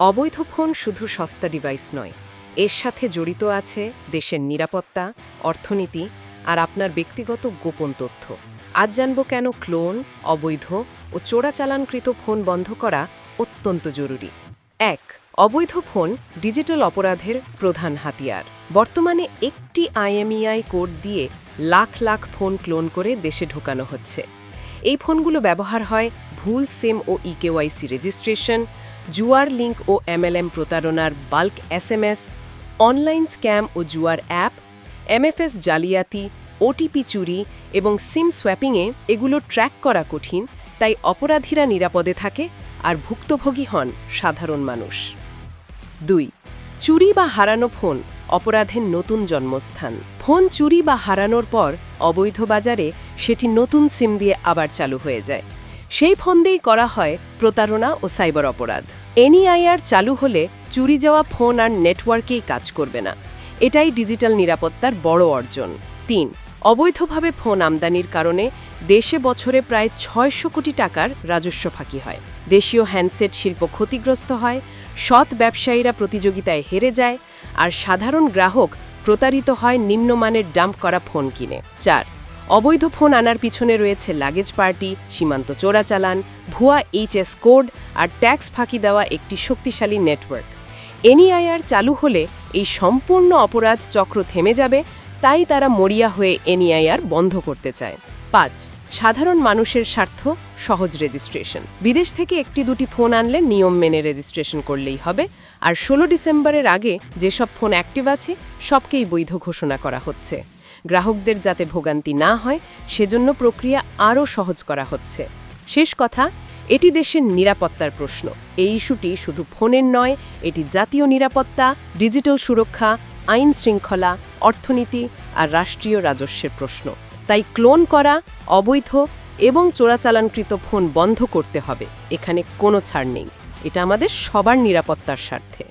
অবৈধ ফোন শুধু সস্তা ডিভাইস নয়। এর সাথে জড়িত আছে দেশের নিরাপত্তা, অর্থনীতি আর আপনার ব্যক্তিগত গোপন তথ্য। আজ জানব কেন ক্লোন, অবৈধ ও চোরাচালানকৃত ফোন বন্ধ করা অত্যন্ত জরুরি। এক, অবৈধ ফোন ডিজিটাল অপরাধের প্রধান হাতিয়ার। বর্তমানে একটি আইএমইআই কোড দিয়ে লাখ লাখ ফোন ক্লোন করে দেশে ঢোকানো হচ্ছে। এই ফোনগুলো ব্যবহার হয় ভুল সিম ও ইকেওয়াইসি রেজিস্ট্রেশন জুয়ার লিঙ্ক ও এমএলএম প্রতারণার বাল্ক এসএমএস, অনলাইন স্ক্যাম ও জুয়ার অ্যাপ, এমএফএস জালিয়াতি, ওটিপি চুরি এবং সিম সোয়াপিংয়ে এগুলো ট্র্যাক করা কঠিন, তাই অপরাধীরা নিরাপদে থাকে আর ভুক্তভোগী হন সাধারণ মানুষ। দুই, চুরি বা হারানো ফোন, অপরাধের নতুন জন্মস্থান। ফোন চুরি বা হারানোর পর অবৈধ বাজারে সেটি নতুন সিম দিয়ে আবার চালু হয়ে যায়। সেই ফোন দিয়েই করা হয় প্রতারণা ও সাইবার অপরাধ। এনইআইআর চালু হলে চুরি যাওয়া ফোন আর নেটওয়ার্কেই কাজ করবে না। এটাই ডিজিটাল নিরাপত্তার বড় অর্জন। তিন, অবৈধভাবে ফোন আমদানির কারণে দেশে বছরে প্রায় ছয়শো কোটি টাকার রাজস্ব ফাঁকি হয়। দেশীয় হ্যান্ডসেট শিল্প ক্ষতিগ্রস্ত হয়, সৎ ব্যবসায়ীরা প্রতিযোগিতায় হেরে যায়, আর সাধারণ গ্রাহক প্রতারিত হয় নিম্নমানের ডাম্প করা ফোন কিনে। চার অবৈধ ফোন আনার পিছনে রয়েছে লাগেজ পার্টি, সীমান্ত চোরাচালান ভুয়া এইচএস কোড আর ট্যাক্স ফাঁকি দেওয়া একটি শক্তিশালী নেটওয়ার্ক। এনইআইআর চালু হলে এই সম্পূর্ণ অপরাধ চক্র থেমে যাবে, তাই তারা মরিয়া হয়ে এনইআইআর বন্ধ করতে চায়। পাঁচ, সাধারণ মানুষের স্বার্থ, সহজ রেজিস্ট্রেশন বিদেশ থেকে একটি দুটি ফোন আনলে নিয়ম মেনে রেজিস্ট্রেশন করলেই হবে। আর ষোলো ডিসেম্বরের আগে যেসব ফোন অ্যাক্টিভ আছে, সবকেই বৈধ ঘোষণা করা হচ্ছে। গ্রাহকদের যাতে ভোগান্তি না হয়, সেজন্য প্রক্রিয়া আরও সহজ করা হচ্ছে। শেষ কথা, এটি দেশের নিরাপত্তার প্রশ্ন। এই ইস্যুটি শুধু ফোনের নয়, এটি জাতীয় নিরাপত্তা ডিজিটাল সুরক্ষা, আইন শৃঙ্খলা, অর্থনীতি আর রাষ্ট্রীয় রাজস্বের প্রশ্ন। তাই ক্লোন করা, অবৈধ এবং চোরাচালানকৃত ফোন বন্ধ করতে হবে। এখানে কোনো ছাড় নেই। এটা আমাদের সবার নিরাপত্তার স্বার্থে।